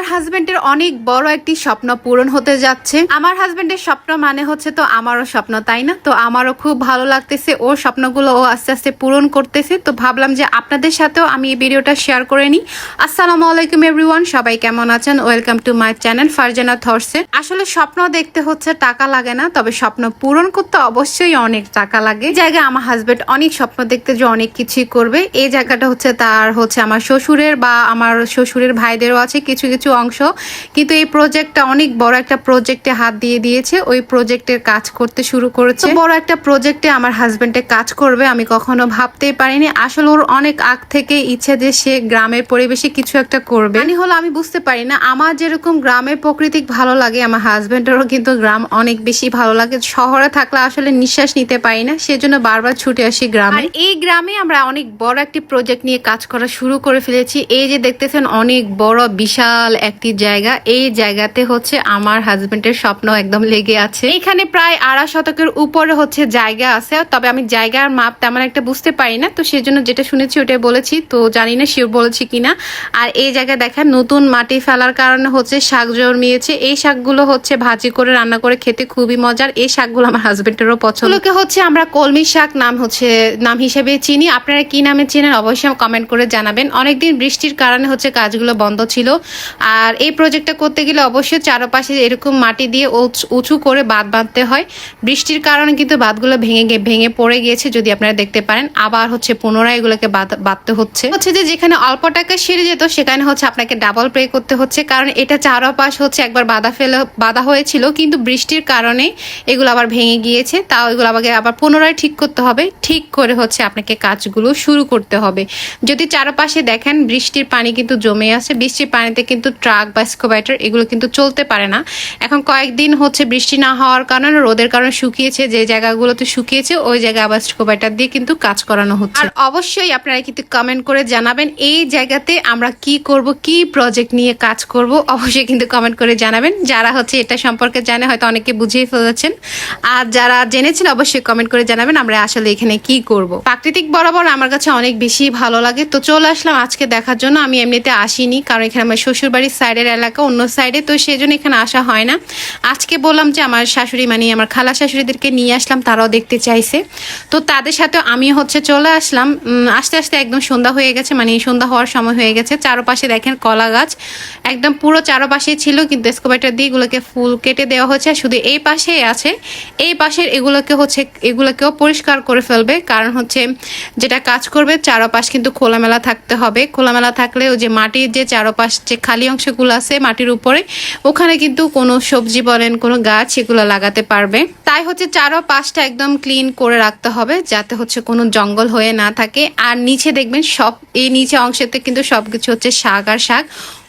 আমার হাজবেন্ডের অনেক বড় একটি স্বপ্ন পূরণ হতে যাচ্ছে। আমার হাজবেন্ডের স্বপ্ন মানে হচ্ছে তো আমারও স্বপ্ন, তাই না? তো আমারও খুব ভালো লাগতেছে, ওর স্বপ্নগুলো ও আস্তে আস্তে পূরণ করতেছে। তো ভাবলাম যে আপনাদের সাথেও আমি এই ভিডিওটা শেয়ার করে নিই। আসসালামু আলাইকুম এভরিওয়ান সবাই কেমন আছেন? Welcome to my channel Farzana থরসে আসলে স্বপ্ন দেখতে হচ্ছে টাকা লাগে না, তবে স্বপ্ন পূরণ করতে অবশ্যই অনেক টাকা লাগে। জায়গায় আমার হাজবেন্ড অনেক স্বপ্ন দেখতে যে অনেক কিছুই করবে। এই জায়গাটা হচ্ছে তার, হচ্ছে আমার শ্বশুরের বা আমার শ্বশুরের ভাইদেরও আছে, কিছু কিছু অংশ। কিন্তু এই প্রজেক্টটা অনেক বড় একটা প্রজেক্টে হাত দিয়ে দিয়েছে। ওই প্রজেক্টের কাজ করতে শুরু করেছে। বড় একটা প্রজেক্টে আমার হাজবেন্ডে কাজ করবে আমি কখনো ভাবতেই পারিনি। আসলে ওর অনেক আগ থেকে ইচ্ছে যে সে গ্রামের পরিবেশে কিছু একটা করবে। মানে হলো আমি বুঝতে পারি না আমার যেরকম গ্রামের প্রকৃতিক ভালো লাগে আমার হাজবেন্ডেরও কিন্তু গ্রাম অনেক বেশি ভালো লাগে। শহরে থাকলে আসলে নিঃশ্বাস নিতে পারি না সেজন্য বারবার ছুটে আসি গ্রামে। আর এই গ্রামে আমরা অনেক বড় একটি প্রজেক্ট নিয়ে কাজ করা শুরু করে ফেলেছি। এই যে দেখতেছেন অনেক বড় বিশাল একটি জায়গা। এই জায়গাতে হচ্ছে আমার হাজবেন্ডের স্বপ্ন একদম লেগে আছে। এখানে প্রায় আড়াই শতকের উপরে হচ্ছে জায়গা আছে, তবে আমি জায়গার মাপ তেমন একটা বুঝতে পারি না। তো সেজন্য যেটা শুনেছি ওটাই বলেছি, তো জানি না শিওর বলেছি কিনা। আর এই জায়গায় দেখেন নতুন মাটি ফেলার কারণে হচ্ছে শাক জন্মিয়েছে। এই শাকগুলো হচ্ছে ভাজি করে, রান্না করে খেতে খুবই মজার। এই শাকগুলো আমার হাজবেন্ডেরও পছন্দ। হচ্ছে আমরা কলমি শাক নাম হচ্ছে, নাম হিসেবে চিনি। আপনারা কি নামে চেনেন অবশ্যই কমেন্ট করে জানাবেন। অনেকদিন বৃষ্টির কারণে হচ্ছে কাজগুলো বন্ধ ছিল। আর এই প্রজেক্টটা করতে গেলে অবশ্যই চারপাশে এরকম মাটি দিয়ে উঁচ- করে বাঁধ বাঁধতে হয়। বৃষ্টির কারণে কিন্তু বাঁধগুলো ভেঙে গিয়ে ভেঙে পড়ে গিয়েছে যদি আপনারা দেখতে পারেন। আবার হচ্ছে পুনরায় এগুলোকে বাঁধ- বাঁধতে হচ্ছে। হচ্ছে যে যেখানে অল্প টাকা সেরে যেত, সেখানে হচ্ছে আপনাকে ডাবল পে করতে হচ্ছে। কারণ এটা চারপাশ হচ্ছে একবার বাঁধা ফেলে, বাঁধা হয়েছিল। কিন্তু বৃষ্টির কারণে এগুলো আবার ভেঙে গিয়েছে। তাও এগুলো আমাকে আবার পুনরায় ঠিক করতে হবে। ঠিক করে হচ্ছে আপনাকে কাজগুলো শুরু করতে হবে। যদি চারপাশে দেখেন, বৃষ্টির পানি কিন্তু জমে আছে। বৃষ্টির পানিতে কিন্তু ট্রাক বা স্কোবাইটার এগুলো কিন্তু চলতে পারে না। এখন কয়েকদিন হচ্ছে বৃষ্টি না হওয়ার কারণে রোদের কারণে শুকিয়েছে, যে জায়গাগুলোতে শুকিয়েছে, ওই জায়গায় আবার স্কোবাইটার দিয়ে কিন্তু কাজ করানো হচ্ছে। আর অবশ্যই আপনারা কিন্তু কমেন্ট করে জানাবেন, এই জায়গাতে আমরা কি করব, কি প্রজেক্ট নিয়ে কাজ করব, অবশ্যই কিন্তু কমেন্ট করে জানাবেন। যারা হচ্ছে এটা সম্পর্কে জানে, হয়তো অনেকে বুঝিয়ে ফেলেছেন। আর যারা জেনেছেন, অবশ্যই কমেন্ট করে জানাবেন আমরা আসলে এখানে কি করব। প্রাকৃতিক বরাবর আমার কাছে অনেক বেশি ভালো লাগে। তো চলে আসলাম আজকে দেখার জন্য। আমি এমনিতে আসিনি, কারণ এখানে আমার শ্বশুর বাড়ির সাইডের এলাকা, অন্য সাইডে, তো সেই জন্য এখানে আসা হয় না। আজকে বললাম যে আমার শাশুড়ি মানে আমার খালা শাশুড়িদেরকে নিয়ে আসলাম, তারাও দেখতে চাইছে। তো তাদের সাথে আমি হচ্ছে চলে আসলাম। আস্তে আস্তে একদম সন্ধ্যা হয়ে গেছে মানে সন্ধ্যা হওয়ার সময় হয়ে গেছে। চারপাশে দেখেন কলা গাছ, একদম পুরো চারপাশে ছিল, কিন্তু স্কোবাইটার দিয়ে এগুলোকে ফুল কেটে দেওয়া আর শুধু এই পাশেই আছে, এই পাশের এগুলোকে হচ্ছে, এগুলোকেও পরিষ্কার করে ফেলবে। কারণ হচ্ছে যেটা কাজ করবে, চারপাশ কিন্তু খোলামেলা থাকতে হবে। খোলামেলা থাকলে ওই যে মাটির যে চারপাশ, যে খালি অংশগুলো আছে মাটির উপরে, ওখানে কিন্তু কোনো সবজি বলেন, কোনো গাছ এগুলো লাগাতে পারবে। তাই হচ্ছে চারো পাশটা একদম ক্লিন করে রাখতে হবে, যাতে হচ্ছে কোনো জঙ্গল হয়ে না থাকে। আর নিচে দেখবেন সব, এই নিচে অংশেতে কিন্তু সবকিছু হচ্ছে শাক আর শাক।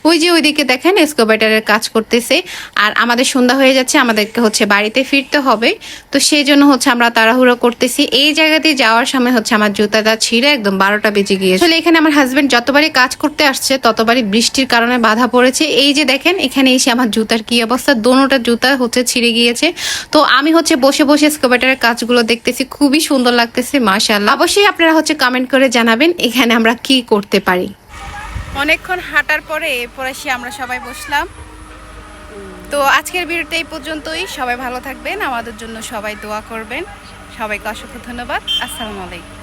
ওই যে ওইদিকে দেখেন এসকোভেটারের কাজ করতেছে। আর আমাদের সন্ধ্যা হয়ে যাচ্ছে, আমাদেরকে হচ্ছে বাড়িতে ফিরতে হবে। তো সেই জন্য হচ্ছে আমরা তাড়াহুড়ো করতেছি। এই জায়গাতে যাওয়ার সময় হচ্ছে আমার জুতাটা ছিঁড়ে একদম বারোটা বেজে গিয়েছে। আসলে এখানে আমার হাজবেন্ড যতবারই কাজ করতে আসছে, ততবারই বৃষ্টির কারণে বাধা পড়েছে। এই যে দেখেন, এখানে এসে আমার জুতার কি অবস্থা? দোনোটা জুতা হচ্ছে ছিঁড়ে গিয়েছে। তো আমি হচ্ছে বসে বসে স্কোভেটারের কাজগুলো দেখতেছি। খুবই সুন্দর লাগতেছে, মাশাআল্লাহ। অবশ্যই আপনারা হচ্ছে কমেন্ট করে জানাবেন, এখানে আমরা কি করতে পারি। অনেকক্ষণ হাঁটার পরে এরপর এসে আমরা সবাই বসলাম। তো আজকের ভিডিওটা এই পর্যন্তই। সবাই ভালো থাকবেন। আমাদের জন্য সবাই দোয়া করবেন। সবাইকে অসংখ্য ধন্যবাদ। আসসালামু আলাইকুম।